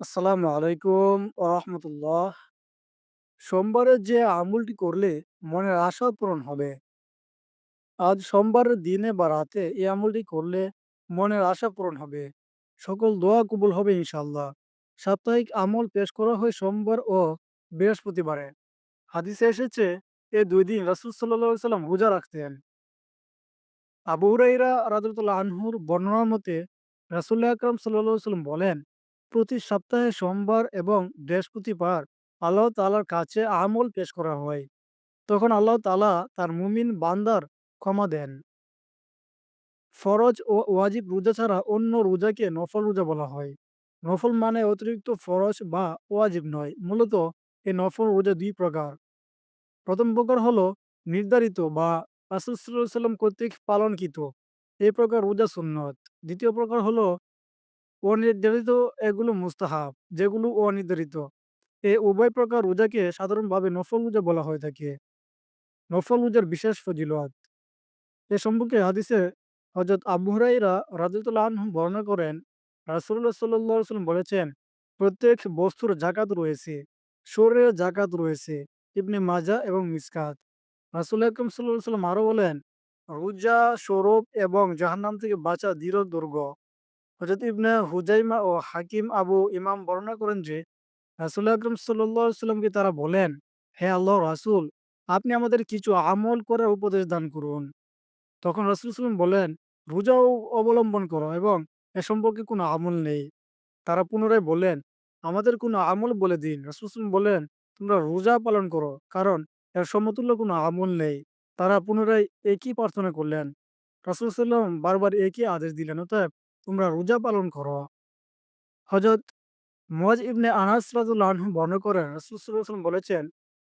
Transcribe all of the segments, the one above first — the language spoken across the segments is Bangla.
আসসালামু আলাইকুম ওরহমতুল্লাহ সোমবারের যে আমলটি করলে মনের আশা পূরণ হবে। আজ সোমবারের দিনে বা রাতে এই আমলটি করলে মনের আশা পূরণ হবে। সকল দোয়া কবুল হবে ইনশাল্লাহ সাপ্তাহিক আমল পেশ করা হয় সোমবার ও বৃহস্পতিবারে। হাদিসে এসেছে, এ দুই দিন রাসুল সাল্লাহ সাল্লাম রোজা রাখতেন। আবু হুরাইরা রাজুতুল্লাহ আনহুর বর্ণনা মতে রাসুল্লাহ আকরম সাল্লাহ সাল্লাম বলেন প্রতি সপ্তাহে সোমবার এবং বৃহস্পতিবার আল্লাহ তালার কাছে আমল পেশ করা হয়। তখন আল্লাহ তালা তার মুমিন বান্দার ক্ষমা দেন। ফরজ ও ওয়াজিব রোজা ছাড়া অন্য রোজাকে নফল রোজা বলা হয়। নফল মানে অতিরিক্ত ফরজ বা ওয়াজিব নয়, মূলত এই নফল রোজা দুই প্রকার। প্রথম প্রকার হলো নির্ধারিত বা রাসুলসাল্লাম কর্তৃক পালনকৃত। এই প্রকার রোজা সুন্নত। দ্বিতীয় প্রকার হলো অনির্ধারিত এগুলো মুস্তাহাব, যেগুলো অনির্ধারিত। এই উভয় প্রকার রোজাকে সাধারণভাবে নফল রোজা বলা হয়ে থাকে। নফল রোজার বিশেষ ফজিলত। এ সম্পর্কে হাদিসে হজরত আবু হুরাইরা রাজিউল্লাহ আনহু বর্ণনা করেন রাসুল্লাহ সাল্লাহ সাল্লাম বলেছেন, প্রত্যেক বস্তুর জাকাত রয়েছে, শরীরের জাকাত রয়েছে, ইবনে মাজা এবং মিসকাত। রাসুল আকরম সাল্লাহ সাল্লাম আরও বলেন, রোজা সৌরভ এবং জাহান্নাম থেকে বাঁচা দৃঢ় দুর্গ। হজরত ইবনে হুজাইমা ও হাকিম আবু ইমাম বর্ণনা করেন যে রাসুল আকরম সাল্লামকে তারা বলেন, হে আল্লাহ রাসুল, আপনি আমাদের কিছু আমল করার উপদেশ দান করুন। তখন রাসুল সাল্লাম বলেন, রোজাও অবলম্বন করো এবং এ সম্পর্কে কোনো আমল নেই। তারা পুনরায় বলেন, আমাদের কোনো আমল বলে দিন। রাসুল সাল্লাম বলেন, তোমরা রোজা পালন করো, কারণ এর সমতুল্য কোনো আমল নেই। তারা পুনরায় একই প্রার্থনা করলেন। রাসুল সাল্লাম বারবার একই আদেশ দিলেন, অতএব তোমরা রোজা পালন করো। হজরত মুয়াজ ইবনে আনাস আনহু বর্ণনা করেন, রাসূল বলেছেন,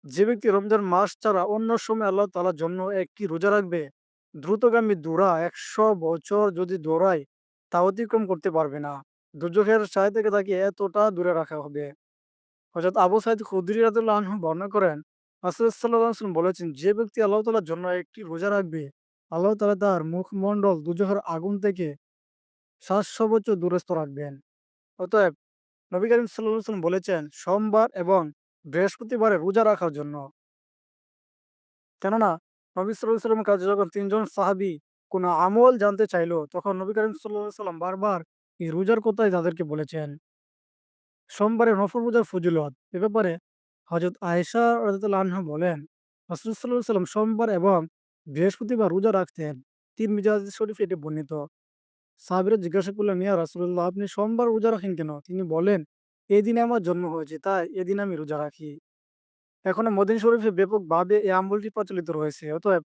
যে ব্যক্তি রমজান মাস ছাড়া অন্য সময় আল্লাহ তাআলার জন্য একটি রোজা রাখবে, দ্রুতগামী দৌড়া একশো বছর যদি দৌড়ায়, তা অতিক্রম করতে পারবে না। দুর্যোগের সায় থেকে তাকে এতটা দূরে রাখা হবে। হযরত আবু সাইদ খুদরি আনহু বর্ণনা করেন ওয়াসাল্লাম বলেছেন, যে ব্যক্তি আল্লাহ তাআলার জন্য একটি রোজা রাখবে, আল্লাহ তালা তার মুখমণ্ডল দুর্যোগের আগুন থেকে বছর দূরস্থ রাখবেন। অতএব নবী করিম ওয়াসাল্লাম বলেছেন, সোমবার এবং বৃহস্পতিবারে রোজা রাখার জন্য। কেননা নবী আলাইহি কাছে যখন তিনজন সাহাবী কোনো আমল জানতে চাইলো, তখন নবী করিম সাল্লাম বারবার এই রোজার কথাই তাদেরকে বলেছেন। সোমবারে নফল রোজার ফজিলত। এ ব্যাপারে হজরত আয়েশা আনহা বলেন সাল্লাল্লাহু সাল্লাম সোমবার এবং বৃহস্পতিবার রোজা রাখতেন। তিন মিজাজ শরীফ এটি বর্ণিত। সাহাবীরা জিজ্ঞাসা করলেন, ইয়া রাসূলুল্লাহ, আপনি সোমবার রোজা রাখেন কেন? তিনি বলেন এই দিনে আমার জন্ম হয়েছে, তাই এদিন আমি রোজা রাখি। এখনও মদিনা শরীফে ব্যাপকভাবে এই আমলটি প্রচলিত রয়েছে, অতএব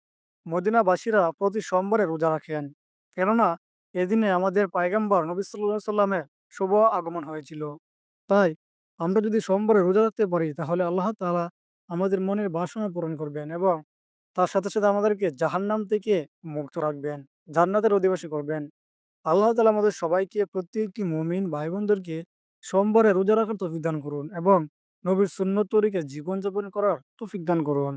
মদিনাবাসীরা প্রতি সোমবারে রোজা রাখেন। কেননা, এদিনে আমাদের পায়গাম্বর নবী সাল্লাল্লাহু সাল্লামের শুভ আগমন হয়েছিল। তাই আমরা যদি সোমবারে রোজা রাখতে পারি, তাহলে আল্লাহ তাআলা আমাদের মনের বাসনা পূরণ করবেন এবং তার সাথে সাথে আমাদেরকে জাহান্নাম থেকে মুক্ত রাখবেন, জান্নাতের অধিবাসী করবেন। আল্লাহ তালা আমাদের সবাইকে প্রত্যেকটি মুমিন ভাই বোনদেরকে সোমবারে রোজা রাখার তফিক দান করুন এবং নবীর সুন্নত তরীকে জীবনযাপন করার তৌফিক দান করুন।